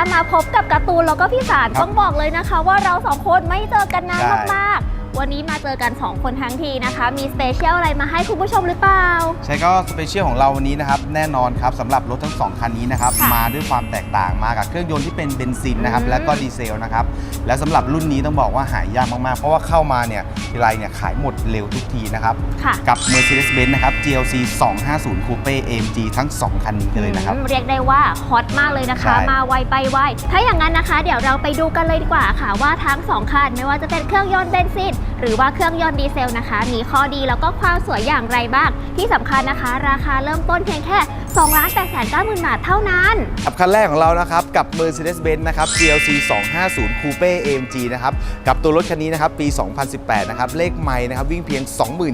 นี้นะคะมาพบกับการ์ตูนแล้วก็พี่สารครับต้องบอกเลยนะคะ ว่าเราสองคนไม่เจอกันนานใช่มากๆ วันนี้มาเจอกัน 2 คนทั้งทีนะคะ มีสเปเชียลอะไรมาให้คุณผู้ชมหรือเปล่า ใช่ก็สเปเชียลของเราวันนี้นะครับแน่นอนครับสำหรับรถทั้งสองคันนี้นะครับค่ะมาด้วยความแตกต่างมากับเครื่องยนต์ที่เป็นเบนซินนะครับอืม และก็ดีเซลนะครับและสำหรับรุ่นนี้ต้องบอกว่าหายากมากๆ เพราะว่าเข้ามาเนี่ยทีไรเนี่ยขายหมดเร็วทุกทีนะครับค่ะกับ Mercedes-Benz นะครับ GLC 250 Coupe AMG ทั้ง 2 คันนี้กันเลยนะครับ อืมเรียกได้ว่าฮอตมากเลยนะคะ ใช่ มาไวไปไวถ้าอย่างนั้นนะคะ เดี๋ยวเราไปดูกันเลยดีกว่าค่ะว่าทั้งสองคันไม่ว่าจะเป็นเครื่องยนต์เบนซิน หรือว่าเครื่องยนต์ดีเซลนะคะ มีข้อดีแล้วก็ความสวยอย่างไรบ้าง ที่สำคัญนะคะ ราคาเริ่มต้นเพียงแค่2ล้าน8 9 0 0 0 0 บาทเท่านั้น กับคันแรกของเรานะครับ กับ Mercedes-Benz นะครับ GLC 250 Coupe AMG นะครับ กับตัวรถคันนี้นะครับ ปี 2018 นะครับ เลขไมล์นะครับ วิ่งเพียง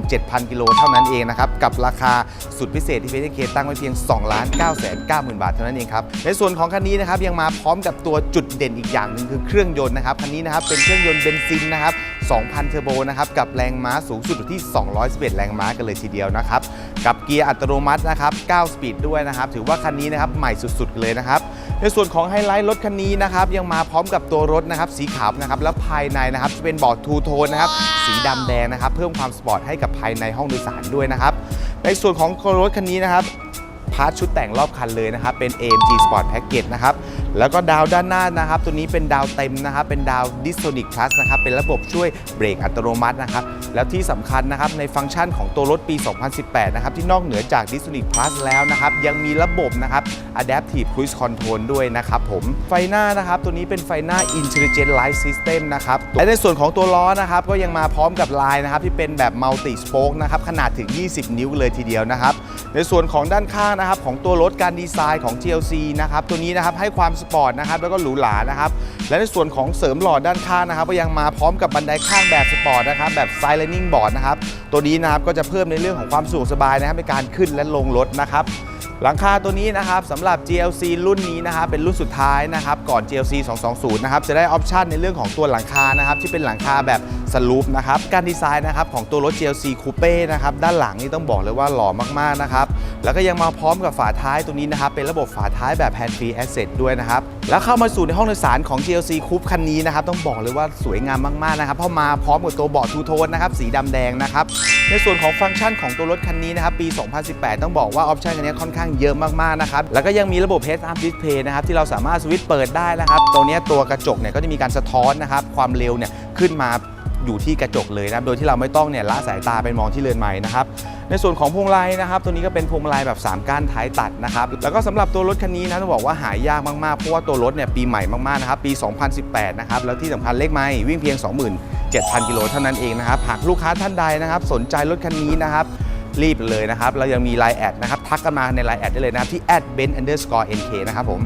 27,000 กิโลเท่านั้นเองนะครับ กับราคาสุดพิเศษที่เฟสเคตั้งไว้เพียง2ล้าน9 9 0 0 0 0 บาทเท่านั้นเองครับ ในส่วนของคันนี้นะครับ ยังมาพร้อมกับตัวจุดเด่นอีกอย่างหนึ่งคือเครื่องยนต์นะครับ คันนี้นะครับ เป็นเครื่องยนต์เบนซินนะครับ 2,000 เทอร์โบนะครับกับแรงม้าสูงสุดอยู่ที่ 211 แรงม้ากันเลยทีเดียวนะครับกับเกียร์อัตโนมัตินะครับ 9 สปีดด้วยนะครับ ถือว่าคันนี้นะครับใหม่สุดๆกันเลยนะครับ ในส่วนของไฮไลท์รถคันนี้นะครับยังมาพร้อมกับตัวรถนะครับสีขาวนะครับแล้วภายในนะครับจะเป็นบอร์ดทูโทนนะครับสีดำแดงนะครับเพิ่มความสปอร์ตให้กับภายในห้องโดยสารด้วยนะครับในส่วนของรถคันนี้นะครับพาร์ทชุดแต่งรอบคันเลยนะครับเป็น AMG Sport Package นะครับ แล้วก็ดาวด้านหน้านะครับ ตัวนี้เป็นดาวเต็มนะครับ เป็นดาว d i s o n i c Plus นะครับ เป็นระบบช่วยเบรกอัตโนมัตินะครับ แล้วที่สำคัญนะครับ ในฟังก์ชันของตัวรถปี 2018 นะครับ ที่นอกเหนือจาก d i s o n i c Plus แล้วนะครับ ยังมีระบบนะครับ Adaptive Cruise Control ด้วยนะครับผม ไฟหน้านะครับ ตัวนี้เป็นไฟหน้า Intelligent Light System นะครับ และในส่วนของตัวล้อนะครับ ก็ยังมาพร้อมกับลายนะครับ ที่เป็นแบบ Multi Spoke นะครับ ขนาดถึง 20 นิ้วเลยทีเดียวนะครับ ในส่วนของด้านข้างนะครับของตัวรถการดีไซน์ของ GLC นะครับตัวนี้นะครับให้ความสปอร์ตนะครับแล้วก็หรูหรานะครับและในส่วนของเสริมหลอดด้านข้างนะครับก็ยังมาพร้อมกับบันไดข้างแบบสปอร์ตนะครับแบบ Silentning Board นะครับตัวนี้นะครับก็จะเพิ่มในเรื่องของความสะดวกสบายนะครับในการขึ้นและลงรถนะครับ หลังคาตัวนี้นะครับสำหรับ GLC รุ่นนี้นะครับเป็นรุ่นสุดท้ายนะครับก่อน GLC 220นะครับจะได้ออปชันในเรื่องของตัวหลังคานะครับที่เป็นหลังคาแบบสลูปนะครับการดีไซน์นะครับของตัวรถ GLC Coupe นะครับด้านหลังนี่ต้องบอกเลยว่าหล่อมากๆนะครับแล้วก็ยังมาพร้อมกับฝาท้ายตัวนี้นะครับเป็นระบบฝาท้ายแบบ Hand Free asset ด้วยนะครับ แล้วเข้ามาสู่ในห้องโดยสารของ GLC Coupe คันนี้นะครับ ต้องบอกเลยว่าสวยงามมาก ๆ นะครับเพราะมาพร้อมกับตัวเบาะทูโทนนะครับ สีดำแดงนะครับ ในส่วนของฟังก์ชันของตัวรถคันนี้นะครับ ปี 2018 ต้องบอกว่าออปชันคันนี้ค่อนข้างเยอะมาก ๆ นะครับ แล้วก็ยังมีระบบ Head Up Display นะครับ ที่เราสามารถสวิตช์เปิดได้นะครับ ตัวนี้ตัวกระจกเนี่ยก็จะมีการสะท้อนนะครับความเร็วเนี่ยขึ้นมา อยู่ที่กระจกเลยนะครับโดยที่เราไม่ต้องเนี่ยละสายตาไปมองที่เรือนไม้นะครับในส่วนของพวงมาลัยนะครับ ตัวนี้ก็เป็นพวงมาลัยแบบ 3 ก้านท้ายตัดนะครับแล้วก็สำหรับตัวรถคันนี้นะต้องบอกว่าหายากมากๆเพราะว่าตัวรถเนี่ยปีใหม่มากๆนะครับปี 2018 นะครับแล้วที่สำคัญเลขไม่วิ่งเพียง 27,000 กิโลเท่านั้นเองนะครับหากลูกค้าท่านใดนะครับ สนใจรถคันนี้นะครับรีบเลยนะครับ เรายังมีไลน์แอดนะครับ ทักกันมาในไลน์แอดได้เลยนะครับ ที่ b e n underscore nk นะครับผม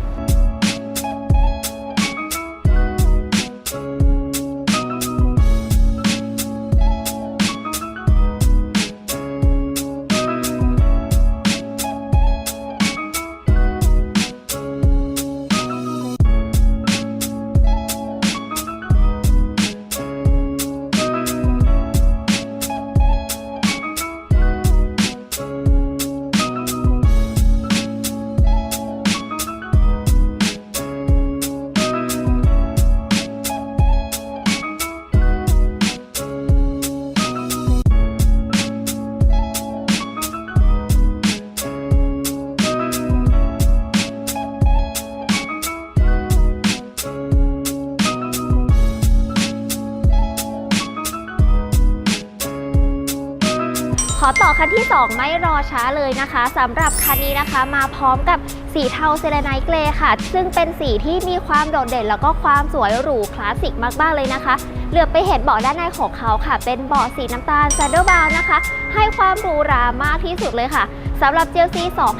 ต่อคันที่ 2 ไม่รอช้าเลยนะคะสำหรับคันนี้นะคะ มาพร้อมกับสีเทาเซเลไนเกรค่ะ ซึ่งเป็นสีที่มีความโดดเด่น แล้วก็ความสวยหรูคลาสสิกมากๆเลยนะคะเหลือไปเห็นเบาะด้านในของเขาค่ะ เป็นเบาะสีน้ำตาล s a d d l e b o w นะคะ ให้ความหรูหรามากที่สุดเลยค่ะสำหรับ GLC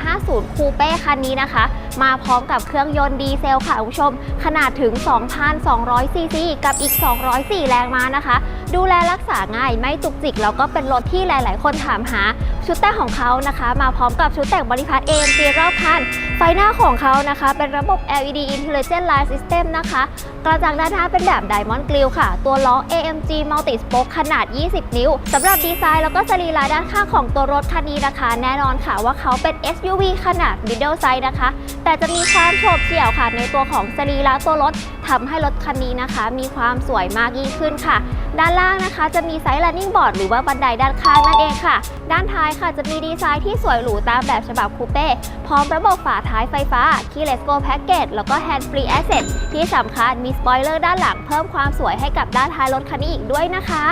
250 Coupe คันนี้นะคะ มาพร้อมกับเครื่องยนต์ดีเซลค่ะคุณผู้ชม ขนาดถึง 2,200ซีซีกับอีก 204 แรงม้านะคะ ดูแลรักษาง่ายไม่จุกจิกแล้วก็เป็นรถที่หลาย ๆ คนถามหา ชุดแต่งของเขานะคะ มาพร้อมกับชุดแต่งบริพาร์ AMG รอบคัน ไฟหน้าของเขานะคะ เป็นระบบ LED Intelligent Light System นะคะ กระจังด้านหน้าเป็นแบบ Diamond Grill ค่ะ ตัวล้อ AMG Multi Spoke ขนาด 20 นิ้วสำหรับดีไซน์แล้วก็สรีระด้านข้างของตัวรถคันนี้นะคะ แน่นอนค่ะว่าเขาเป็น SUV ขนาด middle size นะคะ แต่จะมีความโฉบเฉี่ยวค่ะในตัวของสรีระตัวรถ ทำให้รถคันนี้นะคะ มีความสวยมากยิ่งขึ้นค่ะ ด้านล่างนะคะ จะมีไซส์ running board หรือว่าบันไดด้านข้างนั่นเองค่ะ ด้านท้ายค่ะจะมีดีไซน์ที่สวยหรูตามแบบฉบับคูเป้พร้อมระบบฝาท้ายไฟฟ้า Keyless Go Package แล้วก็ Hand Free Access ที่สำคัญมีสปอยเลอร์ด้านหลังเพิ่มความสวยให้กับด้านท้ายรถคันนี้อีกด้วยนะคะ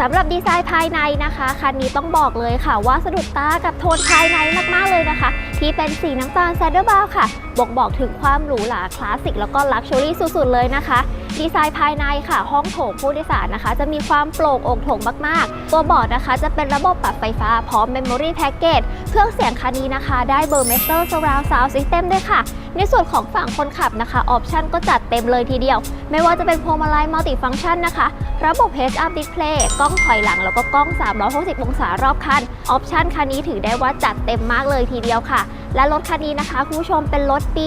สำหรับดีไซน์ภายในนะคะคันนี้ต้องบอกเลยค่ะว่าสะดุดตากับโทนภายในมากๆเลยนะคะ ที่เป็นสีน้ำตาลแซดเดอร์บาค่ะบ่งบอกถึงความหรูหราคลาสสิกแล้วก็ลักชัวรี่สุดๆเลยนะคะ ดีไซน์ภายในค่ะ ห้องโถงผู้โดยสารนะคะ จะมีความโปร่งอกโถงมากๆ ตัวบอร์ดนะคะ จะเป็นระบบปรับไฟฟ้าพร้อม Memory Package เครื่องเสียงคันนี้นะคะ ได้เบอร์ Master Surround Sound System ด้วยค่ะ ในส่วนของฝั่งคนขับนะคะออปชันก็จัดเต็มเลยทีเดียว ไม่ว่าจะเป็นพวงมาลัยมัลติฟัง c t ชันนะคะ ระบบ Heads Up Display กล้องถอยหลังแล้วก็กล้อง 360 องศารอบคันออปชันคันนี้ถือได้ว่าจัดเต็มมากเลยทีเดียวค่ะ และรถคันนี้นะคะคุณผู้ชมเป็นรถปี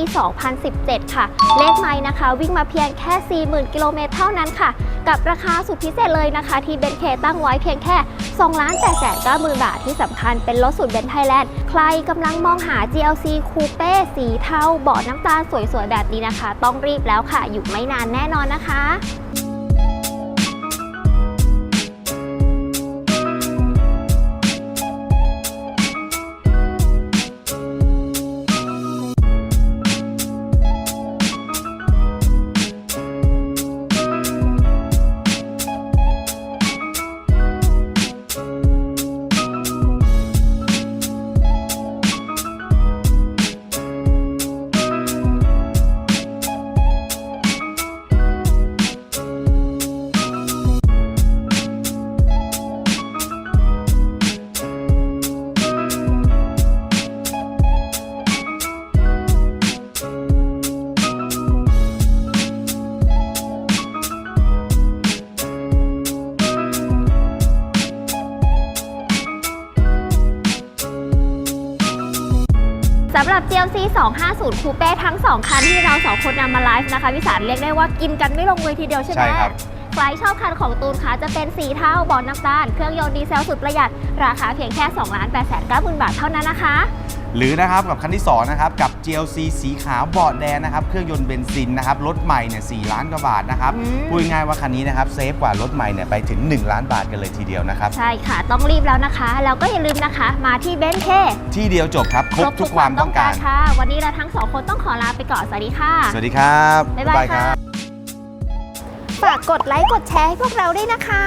2017 ค่ะ เลขไม้นะคะ วิ่งมาเพียงแค่ 40,000 กิโลเมตรเท่านั้นค่ะ กับราคาสุดพิเศษเลยนะคะ ที่เบนเคตั้งไว้เพียงแค่2 8 9 0 0 0 0 บาทที่สำคัญเป็นรถสุดเบนไทยแลนด์ ใครกำลังมองหา GLC Coupe สีเทาเบาะน้ำตาลสวยๆ แบบนี้นะคะ ต้องรีบแล้วค่ะ อยู่ไม่นานแน่นอนนะคะ สำหรับ GLC 250 Coupe ทั้ง 2 คันที่เรา2คนนำมาไลฟ์นะคะวิสารเรียกได้ว่ากินกันไม่ลงเลยทีเดียวใช่ไหม ใช่ครับ ใครชอบคันของตูนคะจะเป็นสีเทาเบอลน้ำตาล เครื่องยนต์ดีเซลสุดประหยัด ราคาเพียงแค่2 8 9 0 0 0 0บาทเท่านั้นนะคะหรือนะครับกับคันที่2นะครับกับ GLC สีขาวเบาะแดงนะครับเครื่องยนต์เบนซินนะครับรถใหม่เนี่ย4ล้านกว่าบาทนะครับอืมพูดง่ายๆว่าคันนี้นะครับเซฟกว่ารถใหม่เนี่ยไปถึง 1 ล้านบาทกันเลยทีเดียวนะครับใช่ค่ะต้องรีบแล้วนะคะแล้วก็อย่าลืมนะคะ มาที่เบนเคที่เดียวจบครับครบทุกความต้องการค่ะ วันนี้เราทั้งสองคนต้องขอลาไปก่อนสวัสดีค่ะ สวัสดีครับบ๊ายบายค่ะ ฝากกดไลค์กดแชร์ให้พวกเราด้วยนะคะ